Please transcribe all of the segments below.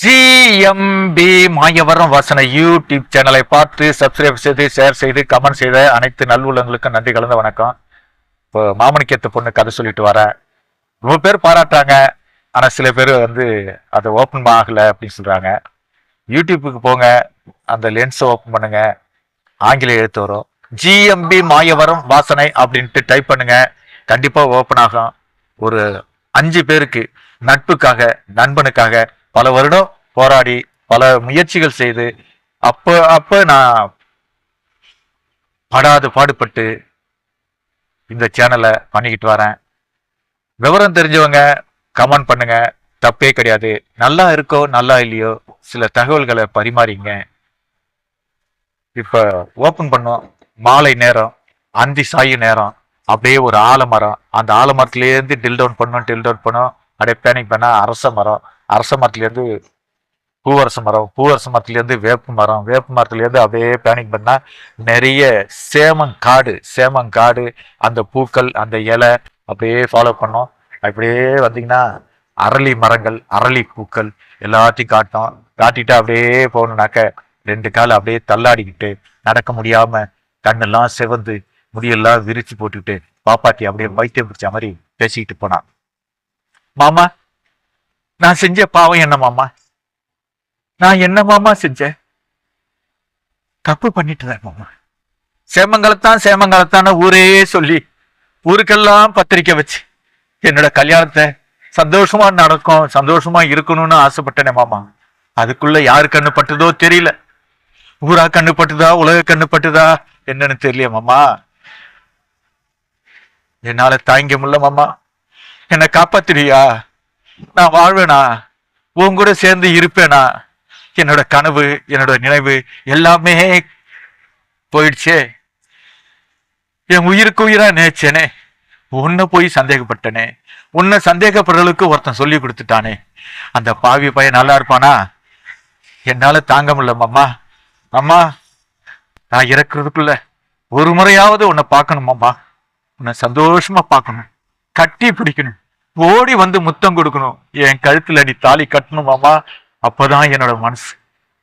GMP Mayavaram வாசனை YouTube சேனலை பார்த்து சப்ஸ்கிரைப் செய்து ஷேர் செய்து கமெண்ட் செய்த அனைத்து நல்லுள்ளங்களுக்கும் நன்றி கலந்த வணக்கம். இப்போ மாமணிக்கத்து பொண்ணு கதை சொல்லிட்டு வரேன் ரொம்ப பேர் பாராட்டுறாங்க. ஆனால் சில பேர் வந்து அதை ஓப்பன் ஆகலை அப்படின்னு சொல்கிறாங்க யூடியூப்புக்கு போங்க. அந்த லென்ஸை ஓப்பன் பண்ணுங்க. ஆங்கில எழுத்து வரும். ஜிஎம்பி மாயவரம் வாசனை அப்படின்ட்டு டைப் பண்ணுங்க. கண்டிப்பாக ஓப்பன் ஆகும். ஒரு அஞ்சு பேருக்கு நட்புக்காக நண்பனுக்காக பல வருடம் போராடி பல முயற்சிகள் செய்து அப்ப அப்ப நான் படாது பாடுபட்டு இந்த சேனலை பண்ணிக்கிட்டு வரேன். விவரம் தெரிஞ்சவங்க கமெண்ட் பண்ணுங்க. தப்பே கிடையாது. நல்லா இருக்கோ நல்லா இல்லையோ சில தகவல்களை பரிமாறிங்க. இப்ப ஓபன் பண்ணோம். மாலை நேரம் அந்தி சாயு நேரம். அப்படியே ஒரு ஆலமரம். அந்த ஆலமரத்துலேருந்து டில் டவுன் பண்ணோம் டில் டவுன் பண்ணோம். அப்படியே பேனிக் பண்ணா அரச மரம். அரச மரத்துலேருந்து பூவரச மரம் பூவரச மரத்துலேருந்து வேப்பு மரம் வேப்பு மரத்துலேருந்து அப்படியே பேனிக் பண்ணால் நிறைய சேமங்காடு சேமங்காடு அந்த பூக்கள் அந்த இலை அப்படியே ஃபாலோ பண்ணோம். அப்படியே வந்தீங்கன்னா அரளி மரங்கள் அரளி பூக்கள் எல்லாத்தையும் காட்டும். காட்டிட்டு அப்படியே போகணுனாக்க ரெண்டு கால் அப்படியே தள்ளாடிக்கிட்டு நடக்க முடியாமல் கண்ணெல்லாம் செவந்து முடியெல்லாம் விரிச்சு போட்டுக்கிட்டு பாப்பாத்தி அப்படியே வைத்தியம் பிடிச்ச மாதிரி பேசிக்கிட்டு போனான். மாமா நான் செஞ்ச பாவம் என்ன மாமா? நான் என்ன மாமா செஞ்சேன் தப்பு பண்ணிட்டுதான் மாமா. சேமங்கலத்தான் சேமங்கலத்தான ஊரே சொல்லி ஊருக்கெல்லாம் பத்திரிக்கை வச்சு என்னோட கல்யாணத்தை சந்தோஷமா நடக்கும் சந்தோஷமா இருக்கணும்னு ஆசைப்பட்டேனே மாமா. அதுக்குள்ள யாரு கண்ணு பட்டுதோ தெரியல. ஊரா கண்ணு பட்டுதா உலக கண்ணு பட்டுதா என்னன்னு தெரியல மாமா. என்னால தாங்க முடியல மாமா. என்னை காப்பாத்துறியா? நான் வாழ்வேனா? உன் கூட சேர்ந்து இருப்பேனா? என்னோட கனவு என்னோட நினைவு எல்லாமே போயிடுச்சே. என் உயிருக்கு உயிரா நினைச்சேனே உன்னை போய் சந்தேகப்பட்டனே. உன்னை சந்தேகப்படுறதுக்கு ஒருத்தன் சொல்லி கொடுத்துட்டானே. அந்த பாவி பையன் நல்லா இருப்பானா? என்னால தாங்க முடியல மாமா. அம்மா நான் இறக்குறதுக்குள்ள ஒரு முறையாவது உன்னை பார்க்கணும் மாமா. உன்னை சந்தோஷமா பார்க்கணும். கட்டி பிடிக்கணும். ஓடி வந்து முத்தம் கொடுக்கணும். என் கழுத்துல நீ தாலி கட்டணும் மாமா. அப்பதான் என்னோட மனசு.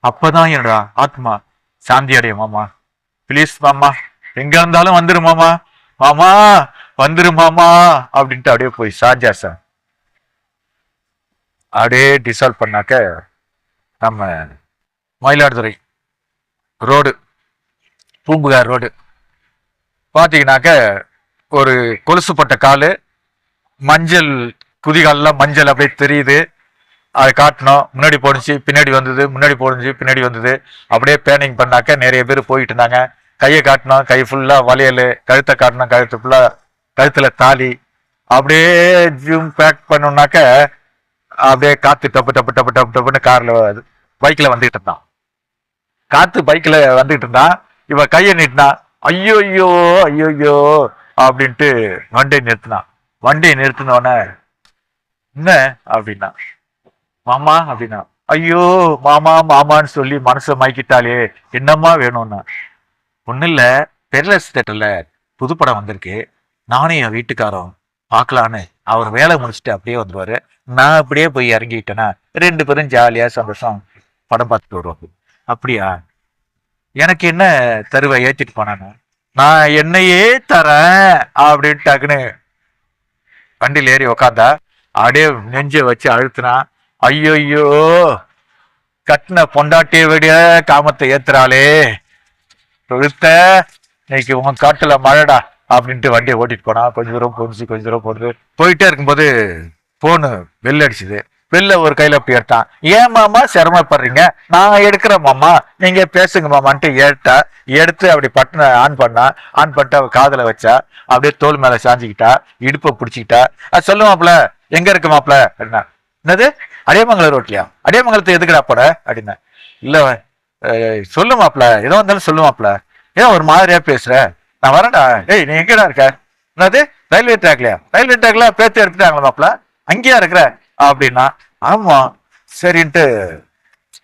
அப்பதான் என்னோட ஆத்மா சாந்தி அடையும் மாமா. ப்ளீஸ் மாமா. எங்க இருந்தாலும் வந்துரு மாமா. மாமா வந்துரு மாமா. அப்படின்ட்டு அப்படியே போய் சாஜா சார். அப்படியே டிசால்வ் பண்ணாக்க நம்ம மயிலாடுதுறை ரோடு பூம்புகார் ரோடு. பார்த்தீங்கன்னாக்க ஒரு கொலுசுப்பட்ட காலு மஞ்சள் குதிகாலில் மஞ்சள் அப்படியே தெரியுது. அதை காட்டணும் முன்னாடி போணுச்சு பின்னாடி வந்தது முன்னாடி போணுச்சு பின்னாடி வந்தது. அப்படியே பேனிங் பண்ணாக்க நிறைய பேர் போயிட்டு இருந்தாங்க. கையை காட்டணும் கை ஃபுல்லா வளையல் கழுத்தை காட்டணும் கழுத்து ஃபுல்லா கழுத்துல தாலி. அப்படியே ஜூம் பேக் பண்ணோம்னாக்க அப்படியே காத்து டப்பு டப்பு டப்பு டப்பு டப்புன்னு கார்ல பைக்ல வந்துகிட்டு இருந்தான். காத்து பைக்ல வந்துகிட்டு இருந்தான். இவன் கையை நீட்டினா ஐயோ ஐயோ ஐயோ ஐயோ அப்படின்ட்டு வண்டியை நிறுத்தினான். வண்டியை நிறுத்தினோடனே என்ன? அப்படின்னா மாமா அப்படின்னா ஐயோ மாமா மாமான்னு சொல்லி மனசை மயக்கிட்டாலே என்னம்மா வேணும்னா? ஒன்றும் இல்லை பெர்லஸ் தேட்டரில் புதுப்படம் வந்திருக்கு. நானும் என் வீட்டுக்காரன் பார்க்கலான்னு. அவர் வேலை முடிச்சுட்டு அப்படியே வந்துடுவார் நான் அப்படியே போய் இறங்கிட்டேன்னா ரெண்டு பேரும் ஜாலியாக சந்தோஷம் படம் பார்த்துட்டு வருவாங்க. அப்படியா? எனக்கு என்ன தருவ ஏற்றிட்டு போனானு? நான் என்னையே தரேன் அப்படின்ட்டாக்குன்னு வண்டியில் ஏறி உக்காந்தா அப்படியே நெஞ்சை வச்சு அழுத்துனா ஐயோ கட்டின பொண்டாட்டியை விட காமத்தை ஏத்துறாளே. தொழுத்த இன்னைக்கு உன் காட்டுல மழைடா அப்படின்ட்டு வண்டியை ஓட்டிட்டு போனா கொஞ்ச தூரம் போணுச்சு கொஞ்சம் தூரம் போனது போயிட்டே இருக்கும்போது போனு வெள்ள அடிச்சுது. வெளில ஒரு கையில போயிட்டான் ஏன் மாமா? சிரமப்படுறீங்க. நான் எடுக்கிறேன் மாமா. நீங்க பேசுங்க மாமான்ட்டு ஏட்டா எடுத்து அப்படி பட்டனை ஆன் பண்ணா ஆன் பண்ணிட்டு அவ காதுல வச்சா அப்படியே தோல் மேல சாஞ்சிக்கிட்டா இடுப்பை பிடிச்சிக்கிட்டா. அது சொல்லு எங்க இருக்கு மாப்ள அப்படின்னா என்னது? அடியமங்கலம் ரோட்லயா? அடியமங்கலத்தை எதுக்குடா போட அப்படின்னா இல்ல சொல்லு மாப்பிள. ஏதோ வந்தாலும் சொல்லு மாப்பிள. ஏன் ஒரு மாதிரியா பேசுற? நான் வரேன்டா. ஏய் நீ எங்கடா இருக்க? என்னது? ரயில்வே ட்ராக்லயா ரயில்வே ட்ராக்ல பேத்து எடுத்துட்டாங்களா மாப்ள அங்கேயா இருக்கிற? அப்படின்னா ஆமா சரின்ட்டு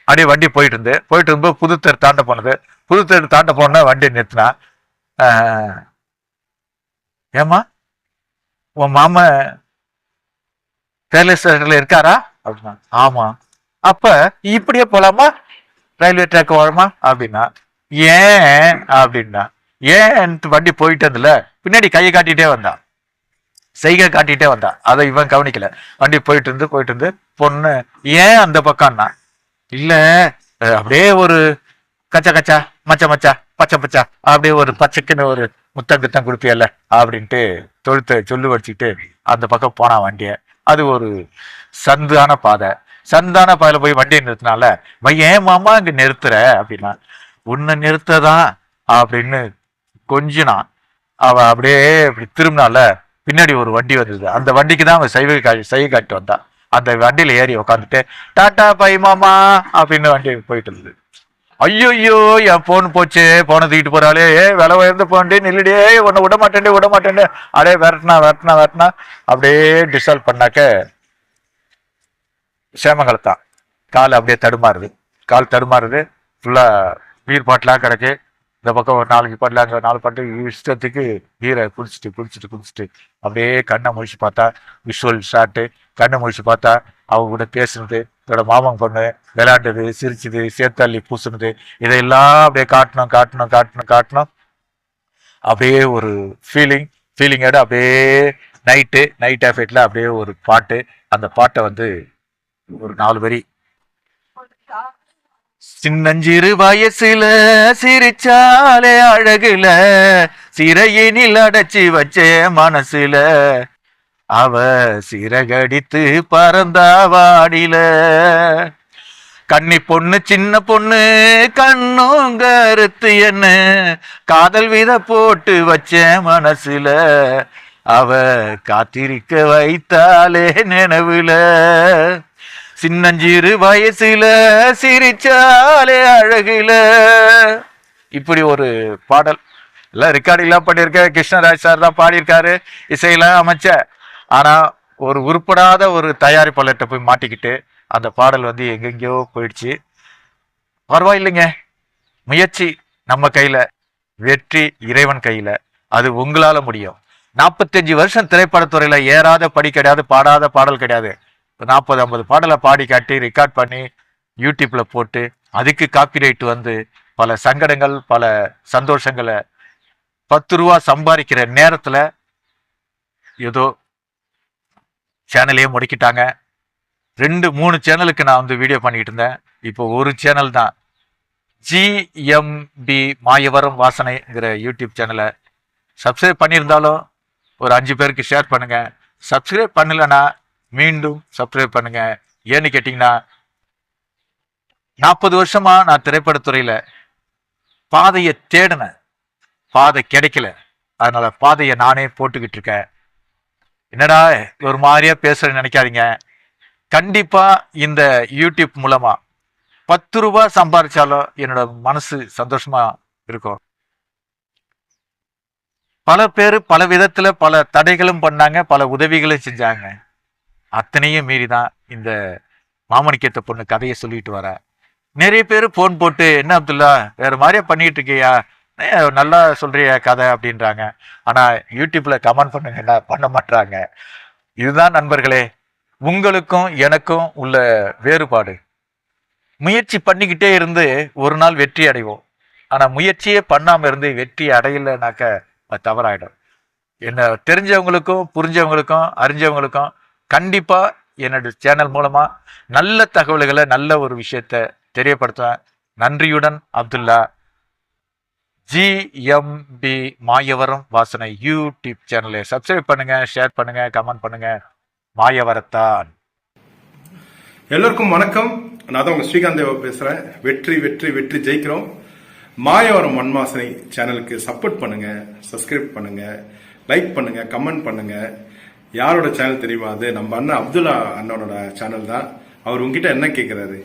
அப்படியே வண்டி போயிட்டு இருந்து போயிட்டு இருக்கும்போது புதுத்தெரு தாண்ட போனது. புதுத்தெரு தாண்ட போனா வண்டி நிறுத்தினா ஏமா ஏம்மா உன் மாமன் ஸ்டேஷன்ல இருக்காரா? அப்படின்னா ஆமா. அப்ப இப்படியே போலாமா? ரயில்வே ட்ராக் வரமா அப்படின்னா ஏன் அப்படின்னா ஏன் வண்டி போயிட்டதுல பின்னாடி கையை காட்டிட்டே வந்தான். செய்கை காட்டிகிட்டே வந்தான் அதை இவன் கவனிக்கல. வண்டி போயிட்டு இருந்து போயிட்டு இருந்து பொண்ணு ஏன் அந்த பக்கம்னா? இல்லை அப்படியே ஒரு கச்சா கச்சா மச்சா மச்சா பச்சை பச்சா அப்படியே ஒரு பச்சைக்குன்னு ஒரு முத்தம் கித்தம் கொடுப்பியல்ல அப்படின்ட்டு தொழுத்த சொல்லு வச்சுக்கிட்டு அந்த பக்கம் போனான் வண்டிய. அது ஒரு சந்தான பாதை. சந்தான பாதையில் போய் வண்டியை நிறுத்தினால ஏன் மாமா இங்கே நிறுத்துற? அப்படின்னா உன்னை நிறுத்ததான் அப்படின்னு கொஞ்சினான். அவ அப்படியே இப்படி திரும்பினால பின்னாடி ஒரு வண்டி வந்தது. அந்த வண்டிக்கு தான் அவன் சைவ கா சைகை காட்டி வந்தான். அந்த வண்டியில ஏறி உட்காந்துட்டு டாட்டா பை மாமா அப்படின்னு வண்டி போயிட்டு இருந்தது. ஐயோ ஐயோ என் போன் போச்சு. போனை தூக்கிட்டு போறாளே. ஏ விலை உயர்ந்து போண்டே நில்லுடே. உன்னை விட மாட்டேன்டே விட மாட்டேன்டே. அடே விரட்டினா விரட்டினா விரட்டினா அப்படியே டிசால்வ் பண்ணாக்க சேமங்கலத்தான். கால் அப்படியே தடுமாறுது. கால் தடுமாறுது. ஃபுல்லா பீர் பாட்டிலாம் கிடக்கு. இந்த பக்கம் ஒரு நாளைக்கு பாட்டில் அங்கே நாலு பாட்டு இஷ்டத்துக்கு பீரை குடிச்சிட்டு குடிச்சிட்டு குடிச்சிட்டு அப்படியே கண்ணை முழிச்சு பார்த்தா விஷுவல் ஷாட்டு கண்ணை முழிச்சு பார்த்தா அவங்க கூட பேசுனது இதோட மாமன் பொண்ணு விளையாண்டது சிரிச்சது சேத்தள்ளி பூசுனது இதையெல்லாம் அப்படியே காட்டணும் காட்டணும் காட்டணும் காட்டணும். அப்படியே ஒரு ஃபீலிங் ஃபீலிங்கோட அப்படியே நைட்டு நைட் எஃபெக்டில் அப்படியே ஒரு பாட்டு அந்த பாட்டை வந்து ஒரு நாலு வரி சின்னஞ்சிறு வயசுல சிரிச்சாலே அழகுல சிறையினில் அடைச்சி வச்சே மனசுல. அவ சிறகடித்து பறந்தா வாடில. கன்னி பொண்ணு சின்ன பொண்ணு கண்ணும் கருத்து என்ன? காதல் வித போட்டு வச்சேன் மனசுல. அவ காத்திருக்க வைத்தாலே நினைவுல. சின்னஞ்சிறு வயசுல சிரிச்சாலே அழகுல. இப்படி ஒரு பாடல். எல்லாம் ரெக்கார்டிங்லாம் பண்ணியிருக்க கிருஷ்ணராஜ் சார் தான் பாடியிருக்காரு இசையெல்லாம் அமைச்ச. ஆனா ஒரு உருப்படாத ஒரு தயாரிப்பாளர்கிட்ட போய் மாட்டிக்கிட்டு அந்த பாடல் வந்து எங்கெங்கேயோ போயிடுச்சு. பரவாயில்லைங்க. முயற்சி நம்ம கையில வெற்றி இறைவன் கையில. அது உங்களால முடியும். நாற்பத்தஞ்சு வருஷம் திரைப்படத்துறையில ஏறாத படி கிடையாது பாடாத பாடல் கிடையாது. இப்போ நாற்பது ஐம்பது பாடலை பாடி காட்டி ரெக்கார்ட் பண்ணி யூடியூப்பில் போட்டு அதுக்கு காப்பிரைட் வந்து பல சங்கடங்கள் பல சந்தோஷங்களை பத்து ரூபா சம்பாதிக்கிற நேரத்தில் ஏதோ சேனலையே முடிக்கிட்டாங்க. ரெண்டு மூணு சேனலுக்கு நான் வந்து வீடியோ பண்ணிக்கிட்டு இருந்தேன். இப்போ ஒரு சேனல் தான். ஜிஎம்பி மாயவரம் வாசனைங்கிற யூடியூப் சேனலை சப்ஸ்கிரைப் பண்ணியிருந்தாலும் ஒரு அஞ்சு பேருக்கு ஷேர் பண்ணுங்கள் சப்ஸ்கிரைப் பண்ணலைன்னா மீண்டும் சப்ஸ்கிரைப் பண்ணுங்க. ஏன்னு கேட்டிங்கன்னா நாற்பது வருஷமா நான் திரைப்படத்துறையில பாதையை தேடினேன். பாதை கிடைக்கல. அதனால பாதையை நானே போட்டுக்கிட்டு இருக்கேன். என்னடா ஒரு மாதிரியா பேசுறேன்னு நினைக்காதீங்க. கண்டிப்பா இந்த யூடியூப் மூலமா பத்து ரூபாய் சம்பாதிச்சாலும் என்னோட மனசு சந்தோஷமா இருக்கும். பல பேர் பல விதத்துல பல தடைகளும் பண்ணாங்க பல உதவிகளும் செஞ்சாங்க. அத்தனையும் மீறி தான் இந்த மாமணிக்கேத்த பொண்ணு கதையை சொல்லிட்டு வர. நிறைய பேர் ஃபோன் போட்டு என்ன அப்துல்லா வேற மாதிரியா பண்ணிட்டு இருக்கியா நல்லா சொல்றிய கதை அப்படின்றாங்க. ஆனா யூடியூப்ல கமெண்ட் பண்ணுங்க என்ன பண்ண மாட்டாங்க இதுதான் நண்பர்களே உங்களுக்கும் எனக்கும் உள்ள வேறுபாடு. முயற்சி பண்ணிக்கிட்டே இருந்து ஒரு நாள் வெற்றி அடைவோம். ஆனா முயற்சியே பண்ணாம இருந்து வெற்றி அடையலைனாக்க அது தவறாயிடும். என்ன தெரிஞ்சவங்களுக்கும் புரிஞ்சவங்களுக்கும் அறிஞ்சவங்களுக்கும் கண்டிப்பாக என்னோட சேனல் மூலமாக நல்ல தகவல்களை நல்ல ஒரு விஷயத்தை தெரியப்படுத்துவேன். நன்றியுடன் அப்துல்லா. ஜிஎம்பி மாயவரம் வாசனை யூடியூப் சேனலை சப்ஸ்கிரைப் பண்ணுங்கள் ஷேர் பண்ணுங்கள் கமெண்ட் பண்ணுங்கள் மாயவரத்தான். எல்லோருக்கும் வணக்கம். நான் தான் உங்கள் ஸ்ரீகாந்த் தேவா பேசுகிறேன் வெற்றி வெற்றி வெற்றி ஜெயிக்கிறோம். மாயவரம் மண்வாசனை சேனலுக்கு சப்போர்ட் பண்ணுங்கள் சப்ஸ்கிரைப் பண்ணுங்கள் லைக் பண்ணுங்கள் கமெண்ட் பண்ணுங்கள் யாரோட சேனல் தெரியுமா? அது நம்ம அண்ணன் அப்துல்லா அண்ணனோட சேனல் தான். அவர் உங்ககிட்ட என்ன கேட்கிறாரு